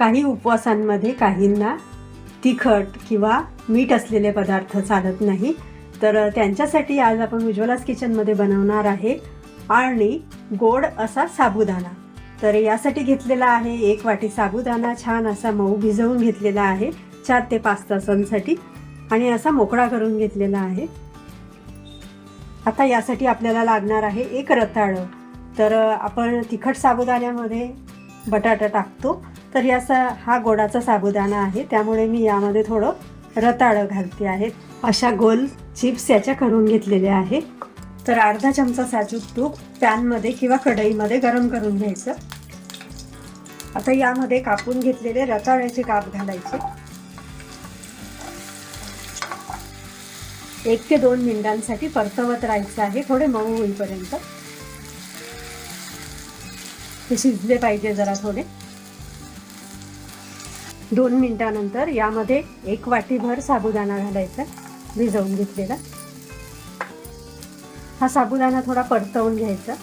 काही उपवासांमध्ये काहींना तिखट किंवा मीठ असलेले पदार्थ चालत नाही. तर त्यांच्यासाठी आज आपण उज्ज्वलास किचनमध्ये बनवणार आहे आणि गोड असा साबुदाणा. तर यासाठी घेतलेला आहे एक वाटी साबुदाणा छान असा मऊ भिजवून घेतलेला आहे चार ते पाच तासांसाठी. आणि असा मोकळा करून घेतलेला आहे. आता यासाठी आपल्याला लागणार आहे एक रताळं. तर आपण तिखट साबुदाण्यामध्ये बटाटा टाकतो. तर याचा हा गोडाचा साबुदाणा आहे. त्यामुळे मी यामध्ये थोडं रताळं घालते आहे. अशा गोल चिप्स याच्या करून घेतलेल्या आहे. तर अर्धा चमचा साजूक तूप पॅनमध्ये किंवा कढईमध्ये गरम करून घ्यायचं. आता यामध्ये कापून घेतलेले रताळ्याचे काप घालायचे. एक ते दोन मिनिटांसाठी परतवत राहायचं आहे. थोडे मऊ होईपर्यंत. ते शिजले पाहिजे जरा थोडे. दोन मिनटानंतर यामध्ये एक वाटीभर साबुदाणा घालायचा भिजवून घेतलेला. हा साबुदाणा थोडा परतवून घ्यायचा.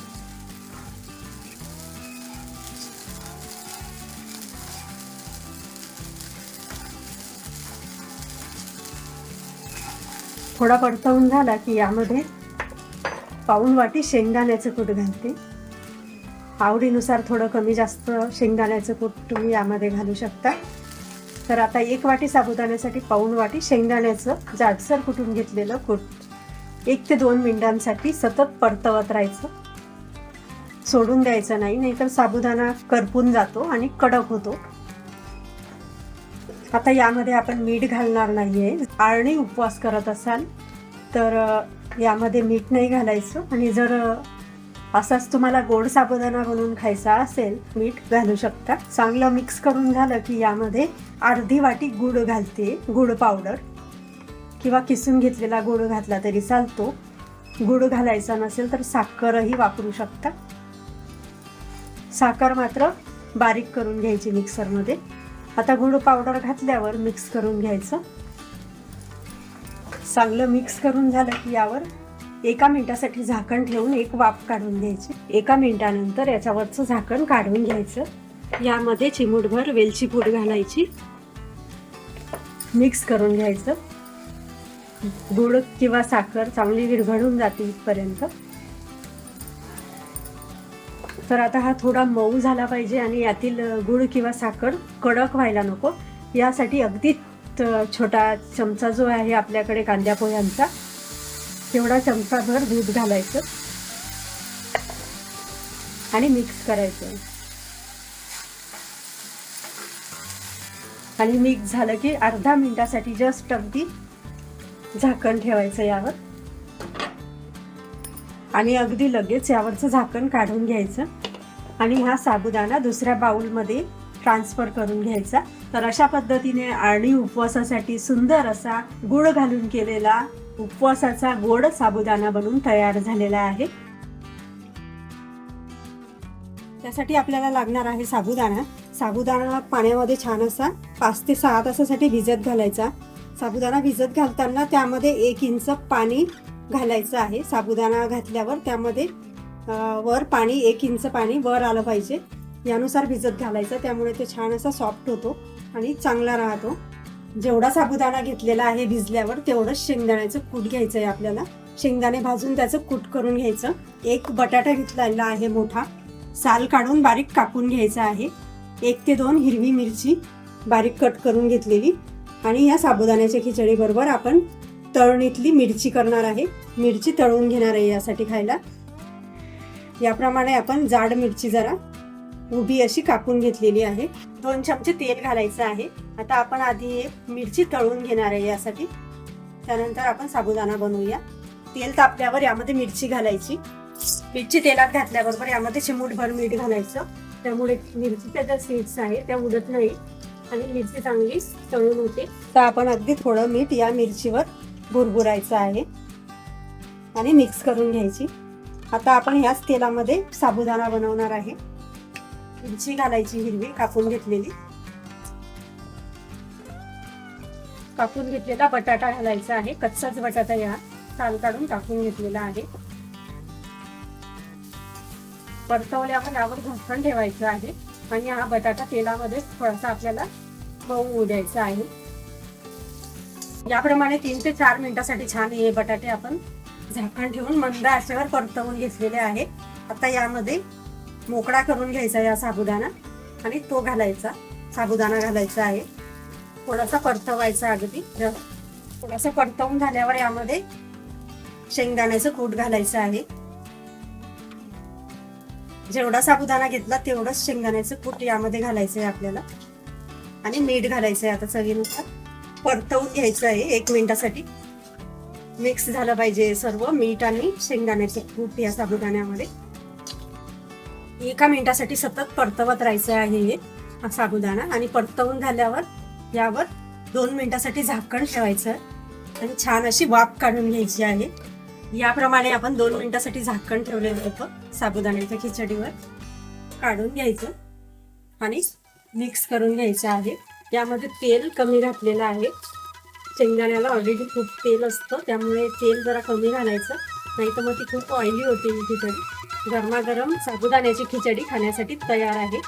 थोडा परतवून झाला की यामध्ये पाऊण वाटी शेंगदाण्याचं कूट घालते. आवडीनुसार थोडं कमी जास्त शेंगदाण्याचं कूट तुम्ही यामध्ये घालू शकता. तर आता एक वाटी साबुदाण्यासाठी पाऊण वाटी शेंगदाण्याचं जाडसर कुटून घेतलेलं कूट. एक ते दोन मिनिटांसाठी सतत परतवत राहायचं. सोडून द्यायचं नाही नाहीतर साबुदाणा करपून जातो आणि कडक होतो. आता यामध्ये आपण मीठ घालणार नाही आहे आळणी उपवास करत असाल तर यामध्ये मीठ नाही घालायचं आणि जर असाच तुम्हाला गोड साबुदाणा बनवून खायचा असेल मीठ घालू शकता. चांगलं मिक्स करून झालं की यामध्ये अर्धी वाटी गुड घालते. गुड पावडर किंवा किसून घेतलेला गुड घातला तरी चालतो. गुळ घालायचा नसेल तर साखरही वापरू शकता. साखर मात्र बारीक करून घ्यायची मिक्सरमध्ये आता गुड पावडर घातल्यावर मिक्स करून घ्यायचं. चांगलं मिक्स करून झालं की यावर एका मिनिटासाठी झाकण ठेवून एक वाफ काढून घ्यायची. एका मिनिटानंतर याच्यावरचं झाकण काढून घ्यायचं. यामध्ये चिमूटभर वेलची पूड घालायची. मिक्स करून घ्यायचं. गुळ किंवा साखर चांगली विरघळून जाते इथपर्यंत. तर आता हा थोडा मऊ झाला पाहिजे आणि यातील अ, गुळ किंवा साखर कडक व्हायला नको. यासाठी अगदी छोटा चमचा जो आहे आपल्याकडे कांद्या पोह्यांचा तेवढा चमचाभर दूध घालायचं आणि मिक्स करायचं. आणि मिक्स झालं की अर्धा मिनिटासाठी जस्ट अगदी झाकण ठेवायचं यावर. आणि अगदी लगेच यावरचं झाकण काढून घ्यायचं. आणि हा साबुदाणा दुसऱ्या बाउलमध्ये ट्रान्सफर करून घ्यायचा. तर अशा पद्धतीने आणि उपवासासाठी सुंदर असा गुळ घालून केलेला उपवासाचा गोड साबुदाणा बनून तयार झालेला आहे. त्यासाठी आपल्याला लागणार आहे साबुदाणा. साबुदाणा पाण्यामध्ये छान असा पाच ते सहा तासासाठी भिजत घालायचा. साबुदाणा भिजत घालताना त्यामध्ये एक इंच पाणी घालायचं आहे. साबुदाणा घातल्यावर त्यामध्ये वर पाणी एक इंच पाणी वर आलं पाहिजे. यानुसार भिजत घालायचं. त्यामुळे ते छान असा सॉफ्ट होतो आणि चांगला राहतो. जेवढा साबुदाणा घेतलेला आहे भिजल्यावर तेवढंच शेंगदाण्याचं कूट घ्यायचं आहे आपल्याला. शेंगदाणे भाजून त्याचं कूट करून घ्यायचं. एक बटाटा घेतलेला आहे मोठा. साल काढून बारीक कापून घ्यायचा आहे. एक ते दोन हिरवी मिरची बारीक कट करून घेतलेली. आणि या साबुदाण्याच्या खिचडीबरोबर आपण तळणीतली मिरची करणार आहे. मिरची तळून घेणार आहे यासाठी खायला. याप्रमाणे आपण जाड मिरची जरा उभी अशी कापून घेतलेली आहे. दोन चमचे तेल घालायचं आहे. आता आपण आधी एक मिरची तळून घेणार आहे यासाठी. त्यानंतर आपण साबुदाणा बनवूया. तेल तापल्यावर यामध्ये मिरची घालायची. मिरची तेलात घातल्याबरोबर यामध्ये चिमूटभर मीठ घालायचं. त्यामुळे मिरचीच्या ज्या सीड्स आहे त्या उडत नाही आणि मिरची चांगली तळून होते. तर आपण अगदी थोडं मीठ या मिरचीवर भुरभुरायचं आहे. आणि मिक्स करून घ्यायची. आता आपण ह्याच तेलामध्ये साबुदाणा बनवणार आहे. मिरची घालायची हिरवी कापून घेतलेली. कापून घेतलेला बटाटा घालायचा आहे. कच्चाच बटाटा या साल काढून टाकून घेतलेला आहे. परतवल्यावर यावर झाकण ठेवायचं आहे आणि हा बटाटा तेलामध्ये थोडासा आपल्याला मऊ होऊ आहे. याप्रमाणे तीन ते चार मिनिटासाठी छान हे बटाटे आपण झाकण ठेवून मंद आचेवर परतवून घेतलेले आहे. आता यामध्ये मोकळा करून घ्यायचा या साबुदाणा आणि तो घालायचा साबुदाणा घालायचा आहे. थोडासा परतवायचा अगदी. थोडासा परतवून झाल्यावर यामध्ये शेंगदाण्याचं कूट घालायचं आहे. जेवढा साबुदाणा घेतला तेवढंच शेंगदाण्याचं कूट यामध्ये घालायचं आहे आपल्याला. आणि मीठ घालायचं आहे आता चवीनुसार. परतवून घ्यायचं आहे एक मिनिटासाठी. मिक्स झालं पाहिजे सर्व मीठ आणि शेंगदाण्याचे कूट या साबुदाण्यामध्ये. एका मिनिटासाठी सतत परतवत राहायचं आहे हे साबुदाणा. आणि परतवून झाल्यावर यावर दोन मिनिटासाठी झाकण ठेवायचं आणि छान अशी वाफ काढून घ्यायची आहे. याप्रमाणे आपण दोन मिनिटासाठी झाकण ठेवलेलं होतं साबुदाण्याच्या खिचडीवर. काढून घ्यायचं आणि मिक्स करून घ्यायचं आहे. यामध्ये तेल कमी घातलेलं आहे. शेंगदाण्याला ऑलरेडी खूप तेल असतं त्यामुळे तेल जरा कमी घालायचं. नाही तर मग ती खूप ऑइली होते ही खिचडी गरमागरम साबुदाण्याची खिचडी खाण्यासाठी तयार आहे.